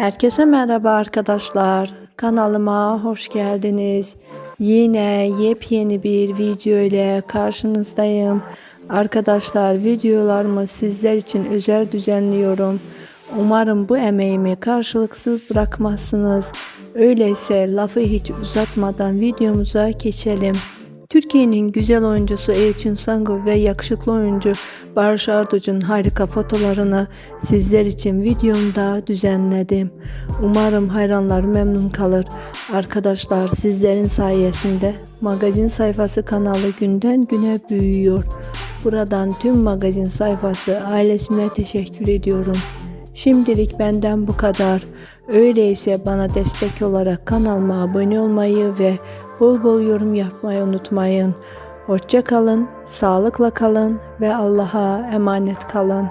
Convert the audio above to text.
Herkese merhaba arkadaşlar. Kanalıma hoş geldiniz. Yine yepyeni bir video ile karşınızdayım. Arkadaşlar videolarımı sizler için özel düzenliyorum. Umarım bu emeğimi karşılıksız bırakmazsınız. Öyleyse lafı hiç uzatmadan videomuza geçelim. Türkiye'nin güzel oyuncusu Elçin Sango ve yakışıklı oyuncu Barış Arduç'un harika fotolarını sizler için videomda düzenledim. Umarım hayranlar memnun kalır. Arkadaşlar sizlerin sayesinde magazin sayfası kanalı günden güne büyüyor. Buradan tüm magazin sayfası ailesine teşekkür ediyorum. Şimdilik benden bu kadar. Öyleyse bana destek olarak kanalıma abone olmayı ve bol bol yorum yapmayı unutmayın. Hoşça kalın, sağlıkla kalın ve Allah'a emanet kalın.